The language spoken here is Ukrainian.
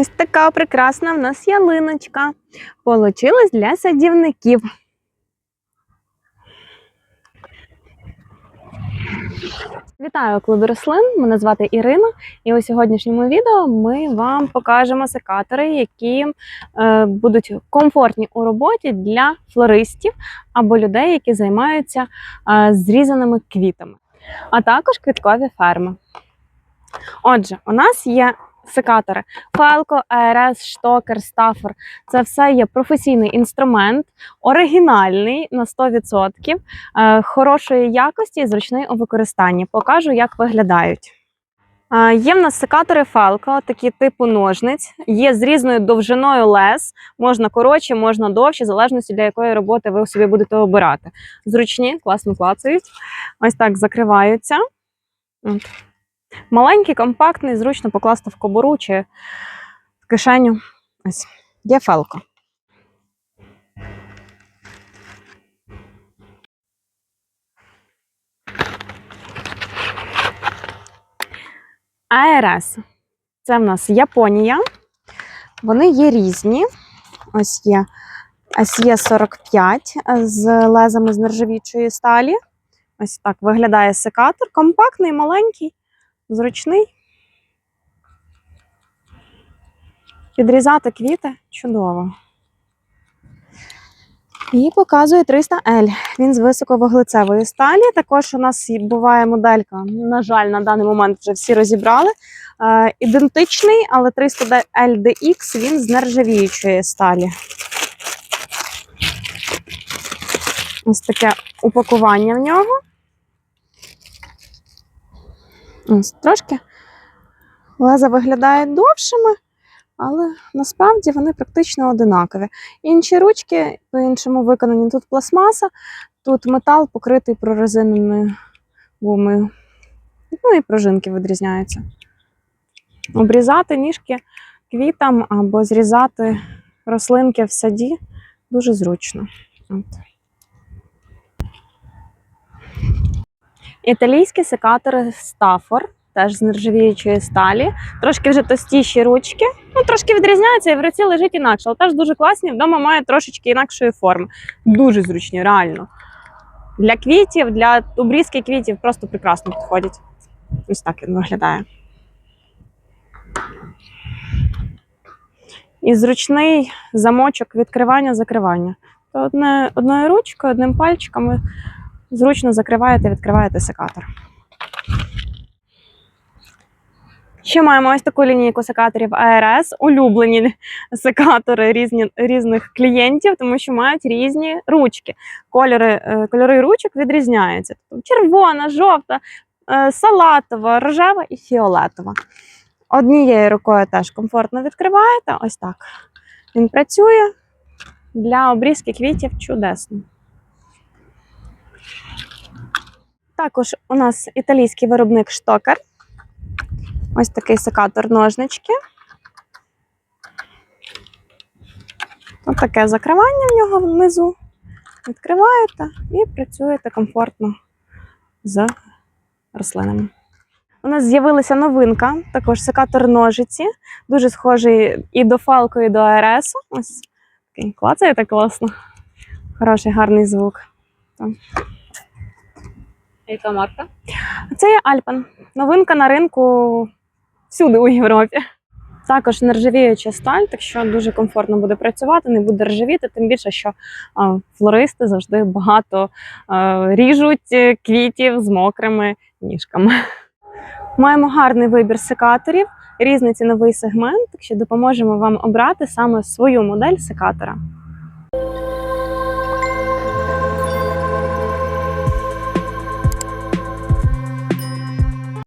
Ось така прекрасна в нас ялиночка. Получилась для садівників. Вітаю у клубі рослин. Мене звати Ірина, і у сьогоднішньому відео ми вам покажемо секатори, які е, будуть комфортні у роботі для флористів або людей, які займаються е, зрізаними квітами, а також квіткові ферми. Отже, у нас є секатори Фелко, АРС, Штокер, Стафер. Це все є професійний інструмент, оригінальний на 100%, е, хорошої якості і зручний у використанні. Покажу, як виглядають. Е, Є в нас секатори Фелко, такі типу ножниць, є з різною довжиною лез, можна коротше, можна довше, в залежності для якої роботи ви собі будете обирати. Зручні, класно клацають. Ось так закриваються. От. Маленький, компактний, зручно покласти в кобуру чи в кишеню. Ось є фелко. АРС. Це в нас Японія. Вони є різні. Ось є SE45 з лезами з нержавічої сталі. Ось так виглядає секатор. Компактний, маленький, зручний. Підрізати квіти чудово. І показує 300L. Він з високовуглецевої сталі. Також у нас буває моделька. На жаль, на даний момент вже всі розібрали. Е, ідентичний, але 300L DX він з нержавіючої сталі. Ось таке упакування в нього. Ось трошки леза виглядають довшими, але насправді вони практично одинакові. Інші ручки по-іншому виконані. Тут пластмаса, тут метал покритий прорезиненою гумою. Ну і пружинки відрізняються. Обрізати ніжки квітам або зрізати рослинки в саді дуже зручно. От. Італійські секатори Стафор, теж з нержавіючої сталі. Трошки вже тостіші ручки. Ну, трошки відрізняються, і в руці лежить інакше, але теж дуже класні. Вдома мають трошечки інакшої форми. Дуже зручні, реально. Для квітів, для обрізки квітів просто прекрасно підходять. Ось так він виглядає. І зручний замочок відкривання-закривання. То одне, одною ручкою, одним пальчиком зручно закриваєте, відкриваєте секатор. Ще маємо ось таку лінійку секаторів ARS, улюблені секатори різні, різних клієнтів, тому що мають різні ручки. Кольори, е, кольори ручок відрізняються. Тобто червона, жовта, е, салатова, рожева і фіолетова. Однією рукою теж комфортно відкриваєте. Ось так. Він працює для обрізки квітів чудесно. Також у нас італійський виробник штокер. Ось такий секатор ножнички. Ось таке закривання в нього внизу. Відкриваєте і працюєте комфортно з рослинами. У нас з'явилася новинка, також секатор ножиці, дуже схожий і до фалку, і до АРС. Ось такий клацає так класно. Хороший, гарний звук. Яка марка? Це є Альпен. Новинка на ринку всюди у Європі. Також нержавіюча сталь, так що дуже комфортно буде працювати, не буде ржавіти, тим більше, що флористи завжди багато ріжуть е, квітів з мокрими ніжками. Маємо гарний вибір секаторів, різний ціновий сегмент, так що допоможемо вам обрати саме свою модель секатора.